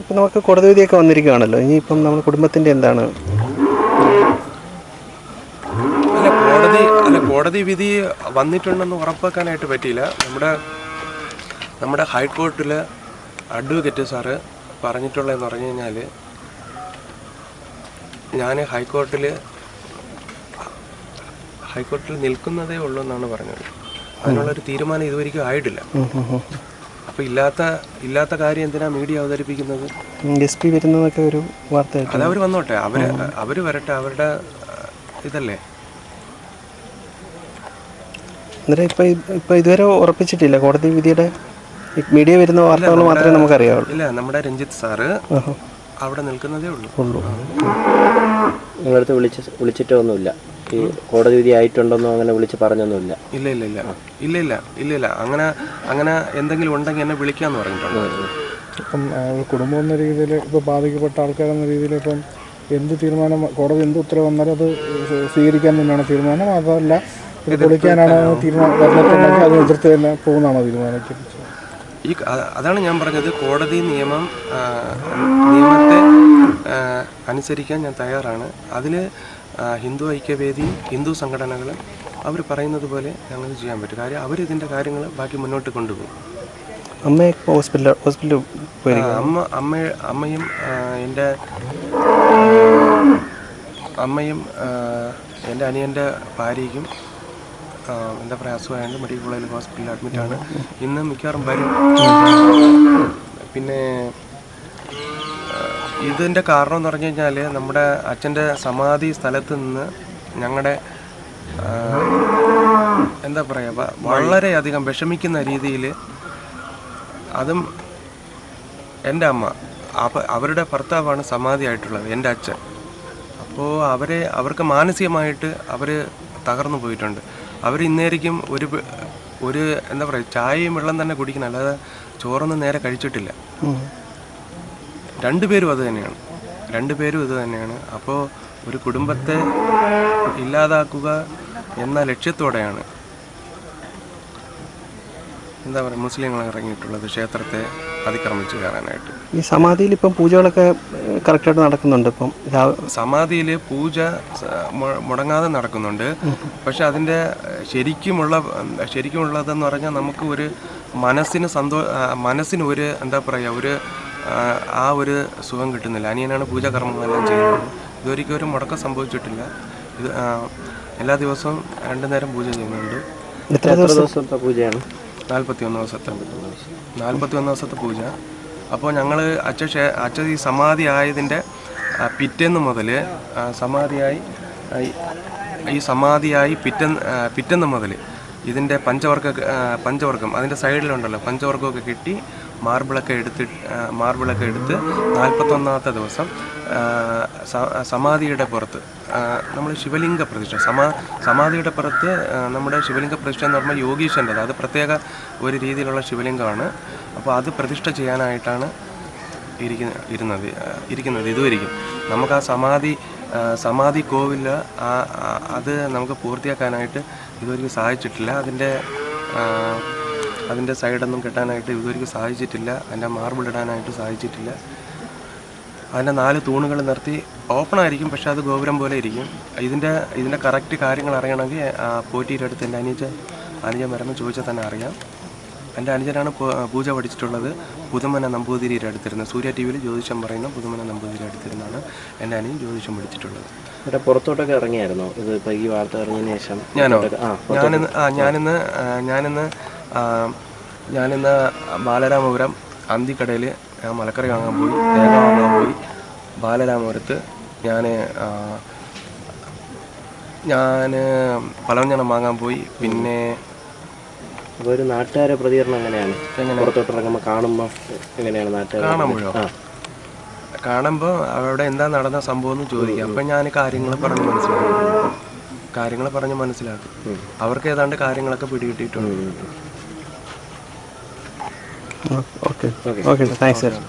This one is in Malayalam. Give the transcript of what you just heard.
ഇപ്പം നമുക്ക് കോടതി വിധിയൊക്കെ വന്നിരിക്കുകയാണല്ലോ. ഇനിയിപ്പം നമ്മൾ കുടുംബത്തിന്റെ എന്താണ്? അല്ല കോടതി അല്ല കോടതി വിധി വന്നിട്ടുണ്ടെന്ന് ഉറപ്പാക്കാനായിട്ട് പറ്റിയില്ല. നമ്മുടെ നമ്മുടെ ഹൈക്കോർട്ടിൽ അഡ്വക്കേറ്റ് സാറ് പറഞ്ഞിട്ടുള്ളതെന്ന് പറഞ്ഞു കഴിഞ്ഞാൽ ഞാൻ ഹൈക്കോർട്ടിൽ ഹൈക്കോർട്ടിൽ നിൽക്കുന്നതേ ഉള്ളൂ എന്നാണ് പറഞ്ഞത്. അതിനുള്ളൊരു തീരുമാനം ഇതുവരെയ്ക്കും ആയിട്ടില്ല. അപ്പോൾ ഇല്ലാത്ത ഇല്ലാത്ത കാര്യം എന്തിനാ മീഡിയ അവതരിപ്പിക്കുന്നത്? എസ് പി വരുന്നതൊക്കെ ഒരു വാർത്ത അത് അവർ വന്നോട്ടെ. അവർ അവർ വരട്ടെ. അവരുടെ ഇതല്ലേ? അന്നേരം ഇപ്പം ഇപ്പം ഇതുവരെ ഉറപ്പിച്ചിട്ടില്ല. കോടതി വിധിയുടെ മീഡിയ വരുന്ന വാർത്തകൾ മാത്രമേ നമുക്കറിയാവുള്ളൂ. ഇല്ല നമ്മുടെ രഞ്ജിത്ത് സാറ് അവിടെ നിൽക്കുന്നതേ ഉള്ളൂ. ഉള്ളൂ. നിങ്ങളടുത്ത് വിളിച്ച് വിളിച്ചിട്ടൊന്നുമില്ല. ഈ കോടതി വിധി ആയിട്ടുണ്ടെന്നോ അങ്ങനെ വിളിച്ച് പറഞ്ഞൊന്നുമില്ല. ഇല്ല ഇല്ല ഇല്ല. ഇല്ല ഇല്ല ഇല്ല ഇല്ല. അങ്ങനെ അങ്ങനെ എന്തെങ്കിലും ഉണ്ടെങ്കിൽ എന്നെ വിളിക്കാന്ന് പറഞ്ഞിട്ടുണ്ട്. ഇപ്പം കുടുംബം എന്ന രീതിയിൽ ഇപ്പോൾ ബാധിക്കപ്പെട്ട ആൾക്കാരെന്ന രീതിയിൽ ഇപ്പം എന്ത് തീരുമാനം കോടതി എന്ത് ഉത്തരവ് വന്നാലും അത് സ്വീകരിക്കാൻ തന്നെയാണ് തീരുമാനം. അതല്ല ഇത് പൊളിക്കാനാണ് തീരുമാനം. അത് എതിർത്ത് തന്നെ പോകുന്നതാണോ തീരുമാനിക്കുന്നത് ഈ അതാണ് ഞാൻ പറഞ്ഞത് കോടതി നിയമം നിയമത്തെ അനുസരിക്കാൻ ഞാൻ തയ്യാറാണ്. അതിൽ ഹിന്ദു ഐക്യവേദി ഹിന്ദു സംഘടനകൾ അവർ പറയുന്നത് പോലെ ഞങ്ങൾ ചെയ്യാൻ പറ്റും. കാര്യം അവരിതിന്റെ കാര്യങ്ങൾ ബാക്കി മുന്നോട്ട് കൊണ്ടുപോകും. അമ്മ ഹോസ്പിറ്റൽ ഹോസ്പിറ്റലിൽ പോയി അമ്മ അമ്മ അമ്മയും എന്റെ അമ്മയും എന്റെ അനിയന്റെ ഭാര്യയ്ക്കും എന്താ പറയുക അസുഖമായതുകൊണ്ട് മെഡിക്കൽ കോളേജിൽ ഹോസ്പിറ്റലിൽ അഡ്മിറ്റാണ് ഇന്ന് മിക്കവാറും വരും. പിന്നെ ഇതിന്റെ കാരണം എന്ന് പറഞ്ഞു കഴിഞ്ഞാൽ നമ്മുടെ അച്ഛന്റെ സമാധി സ്ഥലത്ത് നിന്ന് ഞങ്ങളുടെ എന്താ പറയുക വളരെയധികം വിഷമിക്കുന്ന രീതിയിൽ അതും എന്റെ അമ്മ അപ്പ അവരുടെ ഭർത്താവാണ് സമാധിയായിട്ടുള്ളത് എന്റെ അച്ഛൻ. അപ്പോൾ അവരെ അവർക്ക് മാനസികമായിട്ട് അവർ തകർന്നു പോയിട്ടുണ്ട്. അവർ ഇന്നേരിക്കും ഒരു ഒരു എന്താ പറയുക ചായയും വെള്ളം തന്നെ കുടിക്കണം. അല്ലാതെ ചോറൊന്നും നേരെ കഴിച്ചിട്ടില്ല. രണ്ടുപേരും അത് തന്നെയാണ്. രണ്ടുപേരും ഇത് തന്നെയാണ്. അപ്പോൾ ഒരു കുടുംബത്തെ ഇല്ലാതാക്കുക എന്ന ലക്ഷ്യത്തോടെയാണ് എന്താ പറയുക മുസ്ലിങ്ങൾ ഇറങ്ങിയിട്ടുള്ളത് ക്ഷേത്രത്തെ അതിക്രമിച്ച് കയറാനായിട്ട്. ഈ സമാധിയിൽ ഇപ്പം പൂജകളൊക്കെ കറക്റ്റായിട്ട് നടക്കുന്നുണ്ട് ഇപ്പം? സമാധിയിൽ പൂജ മുടങ്ങാതെ നടക്കുന്നുണ്ട്. പക്ഷെ അതിന്റെ ശരിക്കുമുള്ള ശരിക്കുമുള്ളതെന്ന് പറഞ്ഞാൽ നമുക്ക് ഒരു മനസ്സിന് സന്തോ മനസ്സിന് ഒരു എന്താ പറയുക ഒരു ആ, ഒരു സുഖം കിട്ടുന്നില്ല. അനിയനാണ് പൂജ കർമ്മങ്ങളെല്ലാം ചെയ്യുന്നത്. ഇതുവരെയ്ക്കും ഒരു മുടക്കം സംഭവിച്ചിട്ടില്ല. ഇത് എല്ലാ ദിവസവും രണ്ടു നേരം പൂജ ചെയ്യുന്നുണ്ട്. എത്ര എത്ര ദിവസം ദിവസത്തെ പൂജയാണ്? നാൽപ്പത്തി ഒന്ന് ദിവസത്തെ നാൽപ്പത്തി ഒന്ന് ദിവസത്തെ പൂജ. അപ്പോൾ ഞങ്ങൾ അച്ഛ അച്ഛ ഈ സമാധി ആയതിന്റെ പിറ്റേന്ന് മുതൽ സമാധിയായി ഈ- സമാധിയായി പിറ്റേന്ന് പിറ്റെന്ന് മുതൽ ഇതിന്റെ പഞ്ചവർഗ ആ, പഞ്ചവർഗം അതിന്റെ സൈഡിലുണ്ടല്ലോ പഞ്ചവർഗമൊക്കെ കിട്ടി മാർബിളൊക്കെ എടുത്ത് മാർബിളൊക്കെ എടുത്ത് നാൽപ്പത്തൊന്നാമത്തെ ദിവസം സമാധിയുടെ പുറത്ത് നമ്മൾ ശിവലിംഗ പ്രതിഷ്ഠ സമാ സമാധിയുടെ പുറത്ത് നമ്മുടെ ശിവലിംഗ പ്രതിഷ്ഠ എന്ന് പറഞ്ഞാൽ യോഗീശന്റെ അത് പ്രത്യേക ഒരു രീതിയിലുള്ള ശിവലിംഗമാണ്. അപ്പോൾ അത് പ്രതിഷ്ഠ ചെയ്യാനായിട്ടാണ് ഇരിക്കുന്ന ഇരുന്നത് ഇരിക്കുന്നത് ഇതുവരിക്കും നമുക്ക് ആ സമാധി സമാധി കോവിൽ അത് നമുക്ക് പൂർത്തിയാക്കാനായിട്ട് ഇതുവരെയും സാധിച്ചിട്ടില്ല. അതിന്റെ അതിന്റെ സൈഡൊന്നും കെട്ടാനായിട്ട് ഇതുവരെയ്ക്ക് സാധിച്ചിട്ടില്ല. അതിന്റെ മാർബിൾ ഇടാനായിട്ട് സാധിച്ചിട്ടില്ല. അതിന്റെ നാല് തൂണുകൾ നിർത്തി ഓപ്പൺ ആയിരിക്കും പക്ഷെ അത് ഗോപുരം പോലെ ഇരിക്കും. ഇതിന്റെ ഇതിന്റെ കറക്റ്റ് കാര്യങ്ങൾ അറിയണമെങ്കിൽ ആ, പോറ്റിയുടെ അടുത്ത് എന്റെ അനുജൻ അനുജൻ വരുമ്പോൾ ചോദിച്ചാൽ തന്നെ അറിയാം. എന്റെ അനുജനാണ് പൂജ പഠിച്ചിട്ടുള്ളത്. പുതുമന നമ്പൂതിരിയുടെ അടുത്തിരുന്നത് സൂര്യ ടി വിയിൽ ജ്യോതിഷം പറയുന്ന പുതുമന നമ്പൂതിരി അടുത്തിരുന്നാണ് എന്റെ അനുജൻ ജ്യോതിഷം പഠിച്ചിട്ടുള്ളത്. ഇവിടെ പുറത്തോട്ടൊക്കെ ഇറങ്ങിയായിരുന്നോ? ഇത് ഈ വാർത്ത ഇറങ്ങിയതിന് ശേഷം ഞാനോ? ഞാനിന്ന് ആ ഞാനിന്ന് ഞാനിന്ന് ഞാനിന്ന് ബാലരാമപുരം അന്തിക്കടയിൽ ഞാൻ മലക്കറി വാങ്ങാൻ പോയി തേങ്ങ വാങ്ങാൻ പോയി. ബാലരാമപുരത്ത് ഞാൻ ഞാൻ പലവഞ്ഞണം വാങ്ങാൻ പോയി. പിന്നെ അപ്പോൾ ഒരു നാട്ടുകാരെ പ്രതികരണം എങ്ങനെയാണ്? പുറത്തോട്ട് ഇറങ്ങുമ്പോൾ കാണുമ്പോൾ എങ്ങനെയാണ് നാട്ടുകാർ കാണുമ്പോഴോ കാണുമ്പോൾ അവിടെ എന്താ നടന്ന സംഭവം എന്ന് ചോദിക്കാം. അപ്പം ഞാൻ കാര്യങ്ങൾ പറഞ്ഞ് മനസ്സിലാക്കും. കാര്യങ്ങൾ പറഞ്ഞ് മനസ്സിലാക്കും. അവർക്ക് ഏതാണ്ട് കാര്യങ്ങളൊക്കെ പിടികിട്ടിയിട്ടുണ്ട്. Okay. Okay. okay. Thanks, sir.